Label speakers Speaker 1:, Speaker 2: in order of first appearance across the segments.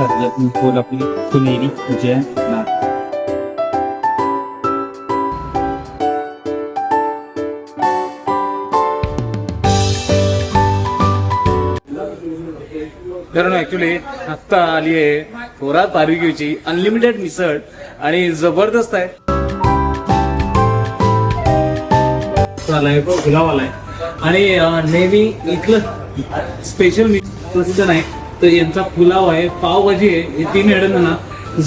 Speaker 1: राज्यातून कोल्हापूर पुणेरी जयनाथ
Speaker 2: कारण ऍक्च्युली आत्ता आली आहे थोरात बार्बिक्यूची अनलिमिटेड मिसळ आणि जबरदस्त आहे. आलाय गुलाब आलाय. आणि अं, नेहमी इथलं स्पेशल प्रसिद्ध नाही. तर यांचा पुलाव आहे पावभाजी आहे हे तीन हेडन ना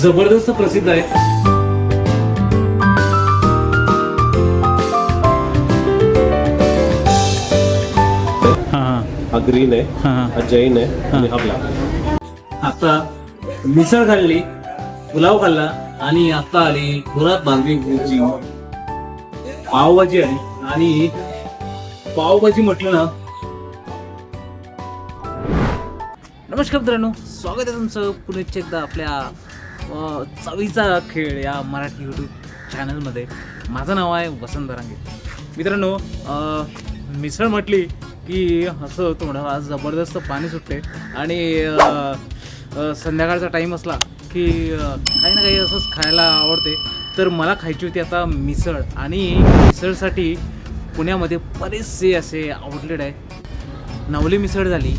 Speaker 2: जबरदस्त प्रसिद्ध आहे. हा.
Speaker 3: हा ग्रीन आहे
Speaker 2: हा.
Speaker 3: हा जैन आहे आणि हा
Speaker 2: आता मिसळ खाल्ली पुलाव खाल्ला आणि आता आली थोरात बार्बिक्यूची पावभाजी आली आणि पावभाजी म्हटलं ना नमस्कार मित्रांनो स्वागत आहे तुमचं पुण्याच एकदा आपल्या चवीचा खेळ या मराठी यूट्यूब चॅनलमध्ये माझं नाव आहे वसंत बरांगे मित्रांनो मिसळ म्हटली की असं तोंडाला जबरदस्त पाणी सुटते आणि संध्याकाळचा टाईम असला की काही ना काही असंच खायला आवडते. तर मला खायची होती आता मिसळ. आणि मिसळसाठी पुण्यामध्ये बरेचसे असे आउटलेट आहे. नवली मिसळ झाली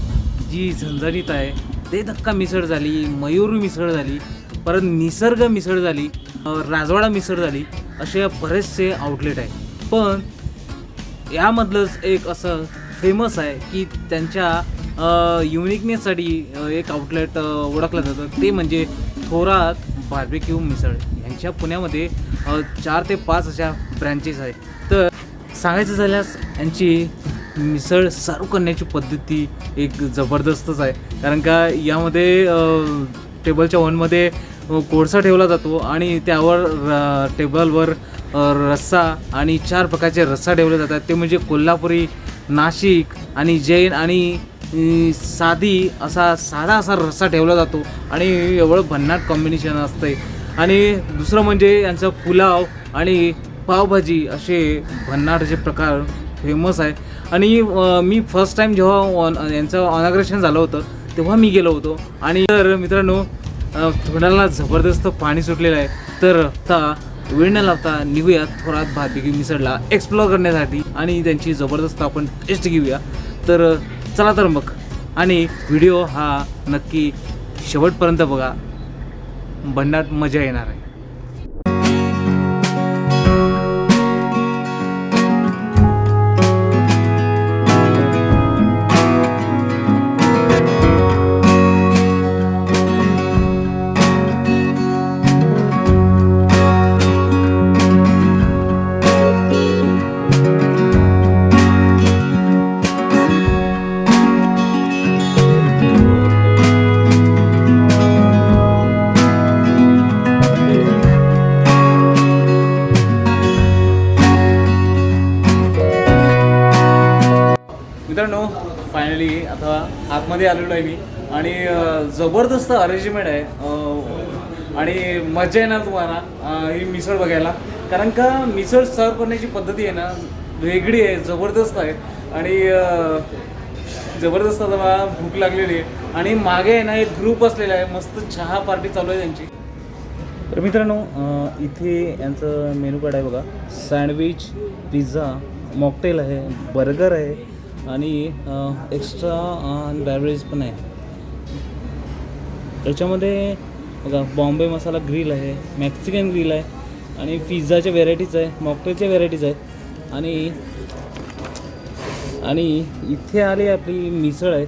Speaker 2: जी झणझणीत आहे ते धक्का मिसळ झाली मयूर मिसळ झाली परत निसर्ग मिसळ झाली राजवाडा मिसळ झाली असे बरेचसे आउटलेट आहे पण यामधलंच एक असं फेमस आहे की त्यांच्या युनिकनेससाठी एक आउटलेट ओळखलं जातं. ते म्हणजे थोरात बार्बेक्यू मिसळ. यांच्या पुण्यामध्ये चार ते पाच अशा ब्रँचेस आहेत. तर सांगायचं झाल्यास यांची मिसळ सर्व करण्याची पद्धती एक जबरदस्तच आहे. कारण का यामध्ये टेबलच्या वनमध्ये कोळसा ठेवला जातो आणि त्यावर र- टेबलवर रस्सा आणि चार प्रकारचे रस्सा ठेवले जातात. ते म्हणजे कोल्हापुरी नाशिक आणि जैन आणि साधी असा साधा असा रस्सा ठेवला जातो आणि एवढं भन्नाट कॉम्बिनेशन असते आणि दुसरं म्हणजे यांचं पुलाव आणि पावभाजी असे भन्नाट असे प्रकार फेमस आहे. आणि मी फर्स्ट टाईम जेव्हा ऑन- यांचं ऑनाग्रेशन झालं होतं तेव्हा मी गेलो होतो. आणि तर मित्रांनो अ, तोंडाला जबरदस्त पाणी सुटलेलं आहे. तर आता वेळ न लावता निघूया थोरात बार्बिक्यू मिसळला एक्सप्लोअर करण्यासाठी आणि त्यांची जबरदस्त आपण टेस्ट घेऊया. तर चला तर मग. आणि व्हिडिओ हा नक्की शेवटपर्यंत बघा. भंडात मजा येणार आहे. आलेलो आहे मी. आणि जबरदस्त अरेंजमेंट आहे. आणि मजा येणार तुम्हाला ही मिसळ बघायला. कारण का मिसळ सर्व करण्याची पद्धती आहे ना वेगळी आहे जबरदस्त आहे. आणि जबरदस्त आता मला भूक लागलेली आहे. आणि मागे आहे ना एक ग्रुप असलेला आहे. मस्त चहा पार्टी चालू आहे त्यांची. तर मित्रांनो इथे यांचं मेनू कार्ड आहे बघा. सँडविच पिझ्झा मॉकटेल आहे बर्गर आहे आणि एक्स्ट्रा बॅवरेज पण आहे. त्याच्यामध्ये बघा बॉम्बे मसाला ग्रिल आहे मॅक्सिकन ग्रिल आहे आणि पिझ्झाच्या व्हेरायटीज आहे मॉकटेलच्या व्हेरायटीज आहे आणि आणि इथे आली आपली मिसळ आहे.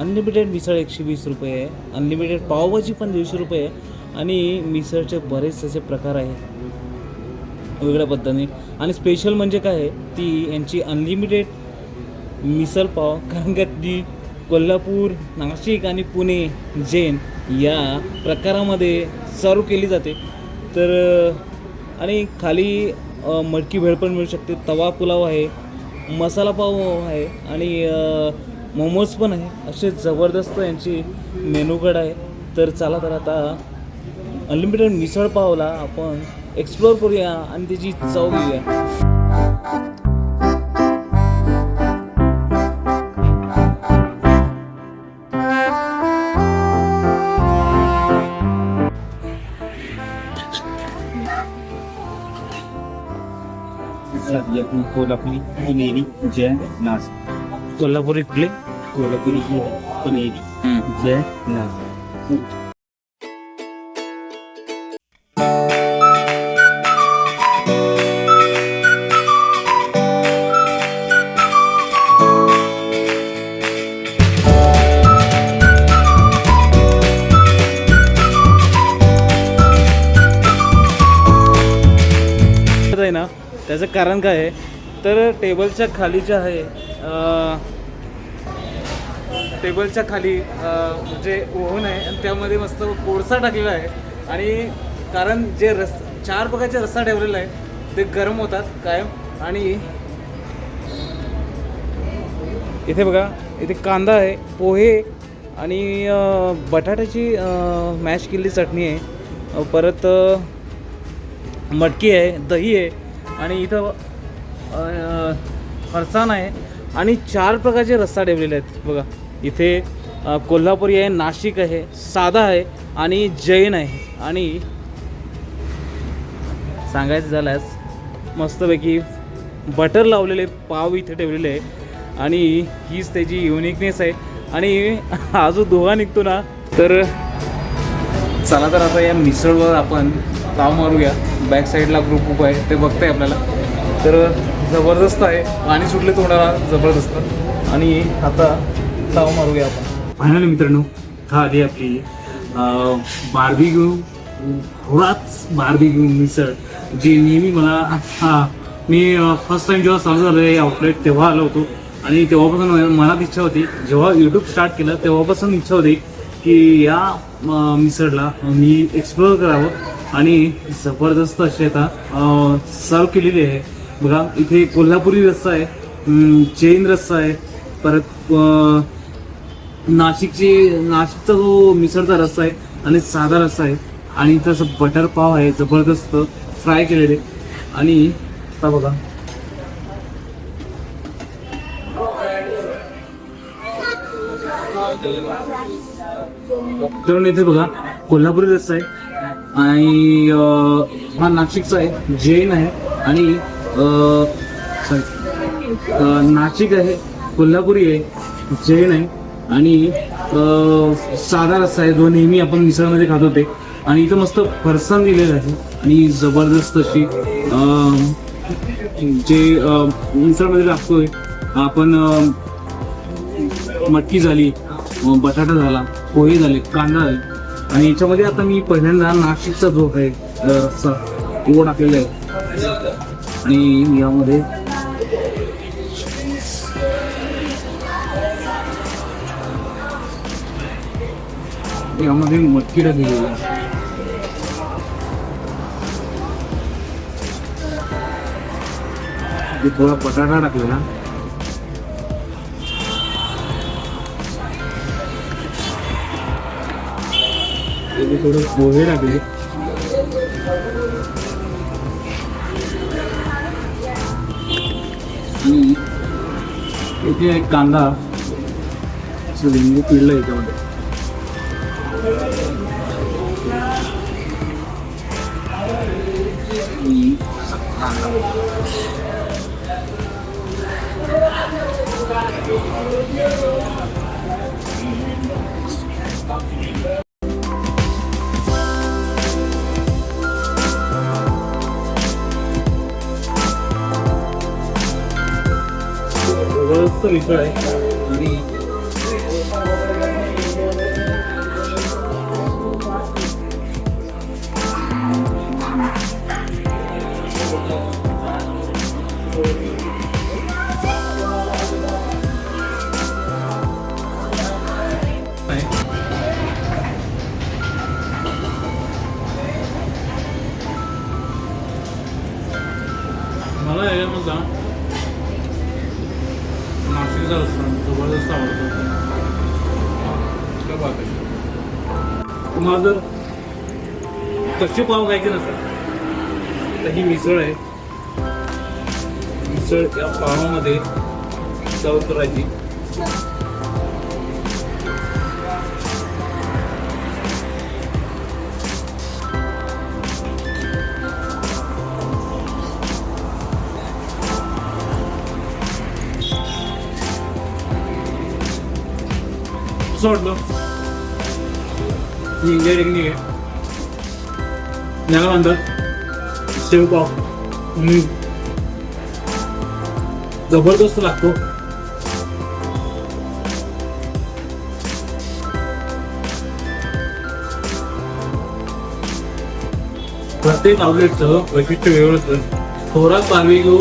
Speaker 2: अनलिमिटेड मिसळ एकशे वीस रुपये आहे. अनलिमिटेड पावभाजी पण दीडशे रुपये आहे. आणि मिसळचे बरेच असे प्रकार आहेत. वेगळ्या पद्धतीने. आणि स्पेशल म्हणजे काय आहे? ती यांची अनलिमिटेड मिसळपाव कारण का ती कोल्हापूर नाशिक आणि पुणे जैन या प्रकारामध्ये सर्व केली जाते. तर आणि खाली मडकी भेळ पण मिळू शकते. तवा पुलाव आहे मसाला पाव आहे आणि मोमोज पण आहे. असे जबरदस्त यांची मेनू आहे. तर चला तर आता अनलिमिटेड मिसळ पावला आपण एक्सप्लोअर करूया आणि त्याची चव घेऊया. कोल्हापुरी पुणेरी जय नाशिक
Speaker 1: कोल्हापुरी कुठले
Speaker 2: कोल्हापुरी पुणेरी जय नाशिक
Speaker 1: कारण काय आहे? तर टेबलच्या खाली जे आहे टेबलच्या खाली जे ओव्हन आहे आणि त्यामध्ये मस्त कोळसा टाकलेला आहे. आणि कारण जे रस चार प्रकारचे रस्सा ठेवलेला आहे ते गरम होतात कायम. आणि इथे बघा इथे कांदा आहे पोहे आणि बटाट्याची मॅश केलेली चटणी आहे. परत मटकी आहे दही आहे. आणि इथं फरसाण आहे. आणि चार प्रकारचे रस्सा ठेवलेले आहेत. बघा इथे कोल्हापुरी आहे नाशिक आहे साधा आहे आणि जैन आहे. आणि सांगायचं झाल्यास मस्तपैकी बटर लावलेले पाव इथे ठेवलेले आहे. आणि हीच त्याची युनिकनेस आहे. आणि आजू दोघा निघतो ना तर चला तर आता या मिसळवर आपण ताव मारूया. बॅक साईडला ग्रुप उप आहे ते बघताय आपल्याला. तर जबरदस्त आहे. पाणी सुटले तोंडाला जबरदस्त. आणि आता ताव मारूया आपण.
Speaker 2: फायनली मित्रांनो हा आधी आपली बार्बिक्यू थोडाच घेऊन मिसळ जी नेहमी मला हा मी फर्स्ट टाइम जेव्हा चालू झालं हे आउटलेट तेव्हा आलो होतो. आणि तेव्हापासून मला- मनात इच्छा होती जेव्हा यूट्यूब स्टार्ट केलं तेव्हापासून इच्छा होती की या मिसळला मी एक्सप्लोअर करावं. आणि जबरदस्त अशी आता सर्व केलेली आहे. बघा इथे कोल्हापुरी रस्सा आहे जैन रस्सा आहे परत नाशिकची नाशिकचा जो मिसळचा रस्सा आहे आणि साधा रस्सा आहे. आणि इथं असं बटर पाव आहे जबरदस्त फ्राय केलेले. आणि आता बघा. तर इथे बघा कोल्हापुरी रस्सा आहे. आणि हा नाशिकचा आहे जैन आहे आणि नाशिक आहे कोल्हापुरी आहे जैन आहे आणि साधा रस्सा आहे जो नेहमी आपण मिसळमध्ये खात होते. आणि इथं मस्त फरसाण दिलेलं आहे आणि जबरदस्त अशी जे मिसळमध्ये लागतोय आपण मटकी झाली बटाटा झाला पोहे झाले कांदा झाले आणि याच्यामध्ये आता मी पहिल्यांदा नाशिकचा जो आहे अं, रस्सा तो टाकलेला आहे. आणि यामध्ये यामध्ये मटकी टाकलेली आहे. थोडा बटाटा टाकलेला. इथे थोडं पोहे टाकले आणि इथे एक कांदा असं लिंबू पिळलं याच्यामध्ये आणि असा कांदा जबरदस्त मिसळ आहे आणि मला याच्यामधला नाशिकचा रस्ता जबरदस्त आवडतो क्या बात आहे तुम्हाला जर कच्चे पाव खायचे नसतात तर ही मिसळ आहे. मिसळ या पावामध्ये सर्व करायची कसं वाटलं ही इंडिया टेक्निक आहे याला म्हणतात शेवपाव हम्म. जबरदस्त लागतो प्रत्येक आउटलेटचं वैशिष्ट्य वेगळं असतं थोरात बार्बिक्यू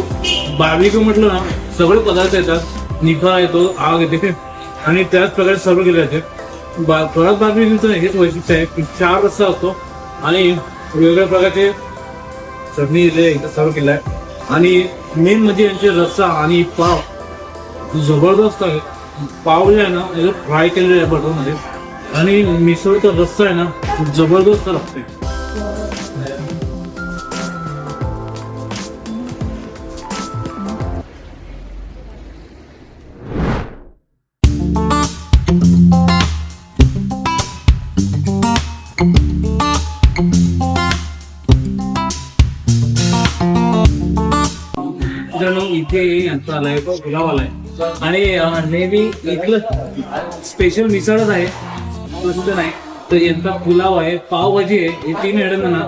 Speaker 2: बार्बिक्यू म्हटलं ना सगळे पदार्थ येतात. निखारा येतो आग येते. आणि त्याच प्रकारे सर्व केले जाते बा थोरात बार्बिक्यूचं हेच वैशिष्ट्य आहे की चार रस्सा असतो आणि वेगवेगळ्या प्रकारचे चटणी दिली सर्व केलं आहे. आणि मेन म्हणजे यांचे रस्सा आणि पाव जबरदस्त आहे. पाव जे आहे ना याचं फ्राय केलेलं आहे बटरमध्ये. आणि मिसळचा रस्सा आहे ना जबरदस्त लागते मित्रांनो इथे यांचा आलाय गुलाब आलाय आणि नेहमी इथलं स्पेशल मिसळच आहे. प्रसिद्ध नाही. तर यांचा पुलाव आहे पावभाजी आहे. हे तीन आयटम ना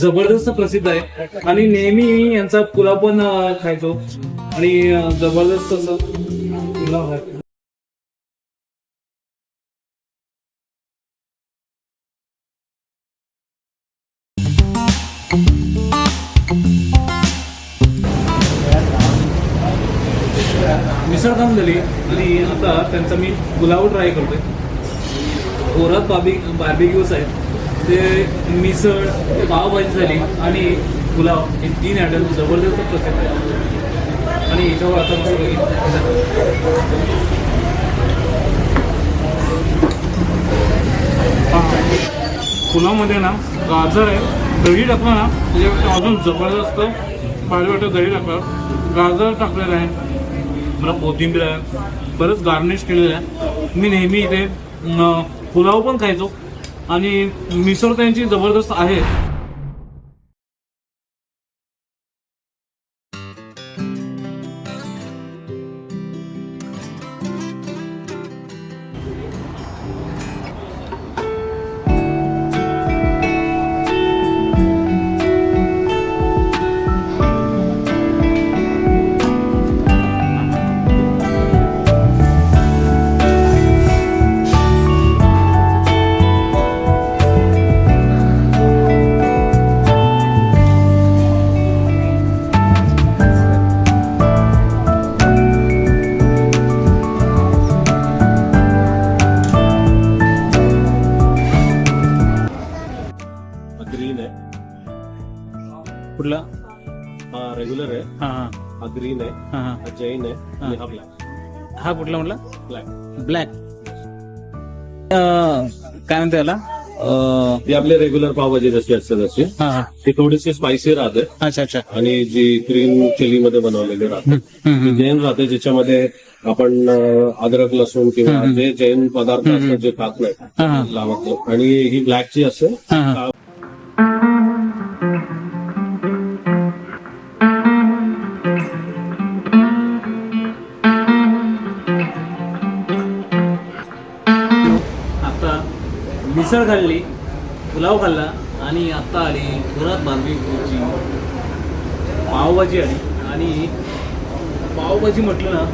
Speaker 2: जबरदस्त प्रसिद्ध आहे. आणि नेहमी यांचा पुलाव पण खायचो. आणि जबरदस्त असं पुलाव आहे. झाली. आणि आता त्यांचा मी पुलाव ट्राय करतोय. ओरात बाबी बार्बिक्यूज आहेत. ते मिसळ ते पावभाजी झाली आणि पुलाव. हे तीन आयटम जबरदस्त प्रसिद्ध आहे आणि याच्यावर आता मस्त पुलावमध्ये ना गाजर आहे. दही टाकलं ना त्याच्यापेक्षा अजून जबरदस्त पाहिजे वाटतं दही टाकलं गाजर टाकलेलं आहे. मला कोथिंबीर आहे. बरंच गार्निश केलेलं आहे. मी नेहमी इथे पुलाव पण खायचो. आणि मिसळ त्यांची जबरदस्त आहे.
Speaker 3: ग्रीन आहे हा
Speaker 4: हा. हा
Speaker 3: जैन आहे आणि हा ब्लॅक
Speaker 4: हा कुठला म्हटला
Speaker 3: ब्लॅक
Speaker 4: ब्लॅक काय म्हणते याला? अं,
Speaker 3: ती आपले रेग्युलर पावभाजी जशी असते
Speaker 4: हा हा.
Speaker 3: ती थोडीशी स्पायसी राहते.
Speaker 4: अच्छा अच्छा.
Speaker 3: आणि जी ग्रीन चिली मध्ये बनवलेली राहते.
Speaker 4: हम्म, हम्म.
Speaker 3: ती जैन राहते ज्याच्यामध्ये आपण अं, अद्रक लसूण किंवा जे जैन पदार्थ असतात जे खात
Speaker 4: हा, हा.
Speaker 3: नाही लावत. नाही. आणि ही ब्लॅकची असते
Speaker 4: हा, हा. मिसळ खाल्ली. पुलाव खाल्ला. आणि आत्ता आली घरात बार्बिक्यूची पावभाजी आली. आणि पावभाजी म्हटलं ना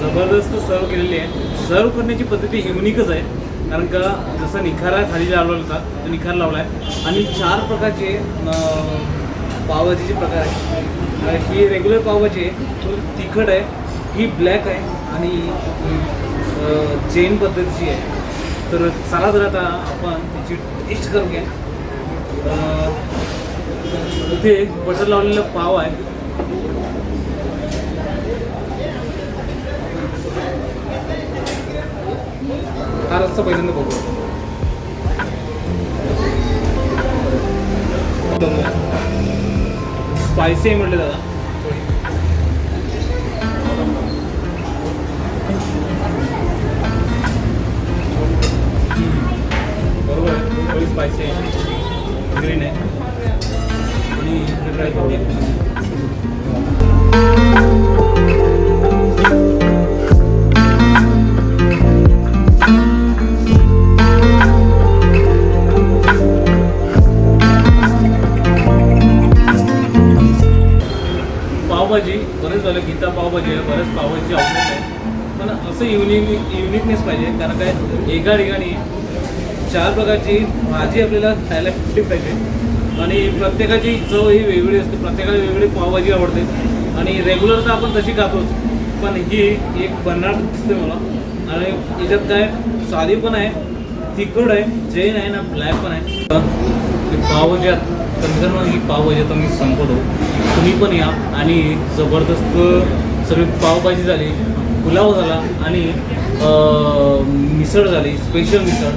Speaker 4: जबरदस्त सर्व केलेली आहे. सर्व करण्याची पद्धती युनिकच आहे. कारण का जसा निखारा खाली लावला होता तो निखार लावला आहे आणि चार प्रकारचे पावभाजीचे प्रकार आहेत. ही रेग्युलर पावभाजी आहे. तो तिखट आहे ही ब्लॅक आहे आणि चेन पद्धतीची आहे. तर चला तर आता आपण त्याची टेस्ट करून घ्या इथे बटर लावलेला पाव आहे. हा रस्ता पहिल्यांदा बघू स्पायसी आहे म्हटलं दादा
Speaker 2: एका ठिकाणी चार प्रकारची भाजी आपल्याला खायला भेटली पाहिजे. आणि प्रत्येकाची चव ही वेगळी असते प्रत्येकाला वेगळी पावभाजी आवडते. आणि रेग्युलर तर आपण तशी खातोच. पण ही एक भन्नाट दिसते मला. आणि याच्यात काय साधी पण आहे तिखट आहे जैन आहे ना ब्लॅक पण आहे. ते पावभाजी तर मित्रांनो ही पावभाजी आता मी संपवतो तुम्ही पण या. आणि जबरदस्त सगळी पावभाजी झाली पुलाव झाला आणि मिसळ झाली स्पेशल मिसळ.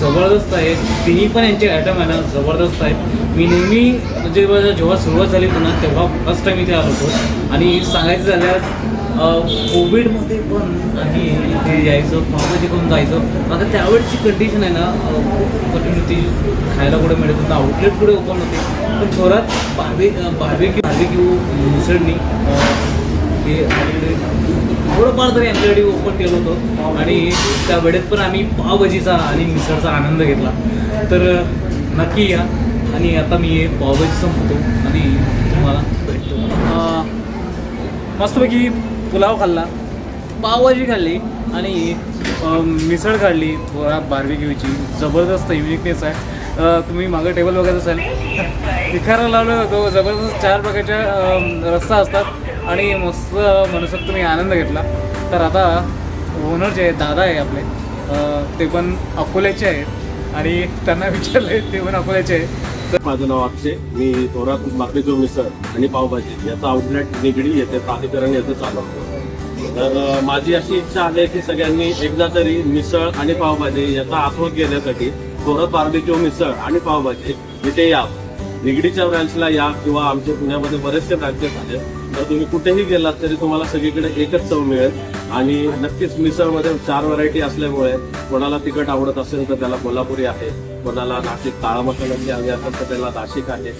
Speaker 2: जबरदस्त आहे. तिन्ही पण यांचे आयटम आहे ना जबरदस्त आहेत मी नेहमी म्हणजे जेव्हा सुरुवात झाली होती ना तेव्हा फर्स्ट टाईम इथे आलो होतो. आणि सांगायचं झाल्यास कोविडमध्ये पण आम्ही इथे यायचं पावभाजी करून जायचं. आता त्यावेळेची कंडिशन आहे ना खूप कठीण होती खायला कुठे मिळत होतं आउटलेट कुठे ओपन होते. पण थोरात बार्बे बार्बेक्यू बार्बेक्यू मिसळनी हे आपल्याकडे थोडंफार तरी आमच्याकडे ओपन केलं होतं. आणि त्या वेळेत पण आम्ही पावभाजीचा आणि मिसळचा आनंद घेतला. तर नक्की या. आणि आता मी पावभाजी संपतो आणि तुम्हाला भेटतो. मस्तपैकी पुलाव खाल्ला पावभाजी खाल्ली आणि मिसळ काढली थोडा बार्बिक्यूची जबरदस्त युनिकनेस आहे. तुम्ही मागं टेबल बघत असाल. तिखारा लावलं तो जबरदस्त चार प्रकारच्या रस्ता रस्सा असतात. आणि मस्त मनसोक्त तुम्ही आनंद घेतला. तर आता ओनर जे आहेत दादा आहे आपले ते पण अकोल्याचे आहेत. आणि त्यांना विचारले ते पण अकोल्याचे आहेत.
Speaker 3: माझं नाव अक्षय मी थोरात बाकरीचो मिसळ आणि पावभाजी याचा आउटलेट निगडी येते प्राधिकरण येथे चालवतो. तर माझी अशी इच्छा आहे की सगळ्यांनी एकदा तरी मिसळ आणि पावभाजी याचा आस्वाद घेण्यासाठी थोरात बार्बेक्यू मिसळ आणि पावभाजी इथे या निगडीच्या ब्रांचला या किंवा आमच्या पुण्यामध्ये बरेचसे ब्रांचेस आहेत. तर तुम्ही कुठेही गेलात तरी तुम्हाला सगळीकडे एकच चव मिळेल. आणि नक्कीच मिसळमध्ये चार व्हरायटी असल्यामुळे कोणाला तिखट आवडत असेल तर त्याला कोल्हापुरी आहे. कोणाला नाशिक काळा मसाल्याची हवी असेल तर त्याला नाशिक आहे.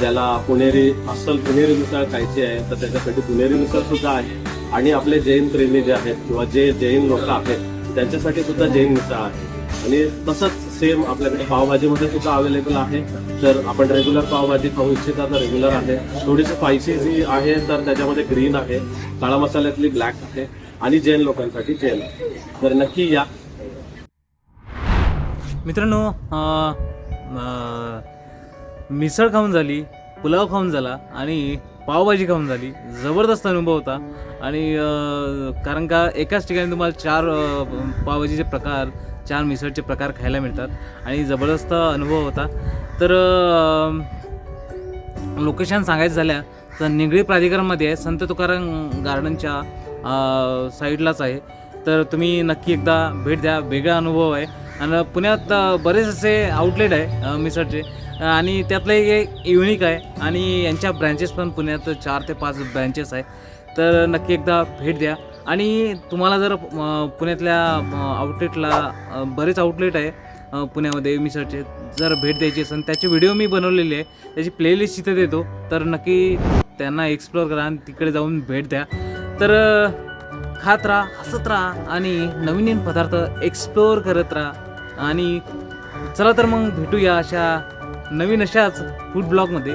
Speaker 3: ज्याला पुणेरी अस्सल पुणेरी मिसळ खायची आहे तर त्याच्यासाठी पुणेरी मिसळ सुद्धा आहे. आणि आपले जैन प्रेमी जे आहेत किंवा जे जैन लोक आहेत त्यांच्यासाठी सुद्धा जैन मिसळ आहे. आणि तसंच सेम आपल्याकडे पावभाजीमध्ये सुद्धा अवेलेबल आहे. तर आपण रेग्युलर पावभाजी खाऊ इच्छिता तर रेग्युलर आहे. थोडीशी स्पायसी जी आहे तर त्याच्यामध्ये ग्रीन आहे. काळा मसाल्यातली ब्लॅक आहे. आणि जैन लोकांसाठी जैन तर नक्की या.
Speaker 2: मित्रांनो मिसळ खाऊन झाली पुलाव खाऊन झाला आणि पावभाजी खाऊन झाली. जबरदस्त अनुभव होता. आणि कारण का एकाच ठिकाणी तुम्हाला चार पावभाजीचे प्रकार चार मिसळचे प्रकार खायला मिळतात आणि जबरदस्त अनुभव होता. तर लोकेशन सांगायचं झाल्या तर निगडी प्राधिकरणमध्ये आहे. संत तुकाराम गार्डनच्या साईडलाच आहे. तर तुम्ही नक्की एकदा भेट द्या. वेगळा अनुभव आहे. आणि पुण्यात बरेच असे आउटलेट आहे मिसळचे. आणि त्यातलं एक युनिक आहे. आणि यांच्या ब्रँचेस पण पुण्यात चार ते पाच ब्रँचेस आहे. तर नक्की एकदा भेट द्या. आणि तुम्हाला जर पुण्यातल्या आउटलेटला बरेच आउटलेट आहे पुण्यामध्ये मिसळचे जर भेट द्यायची असेल त्याचे व्हिडिओ मी बनवलेले आहे त्याची प्लेलिस्ट इथे देतो. तर नक्की त्यांना एक्सप्लोअर करा आणि तिकडे जाऊन भेट द्या. तर खात राहा हसत राहा आणि नवीन नवीन पदार्थ एक्सप्लोअर करत राहा. आणि चला तर मग भेटूया अशा नवीन अशाच फूड ब्लॉगमध्ये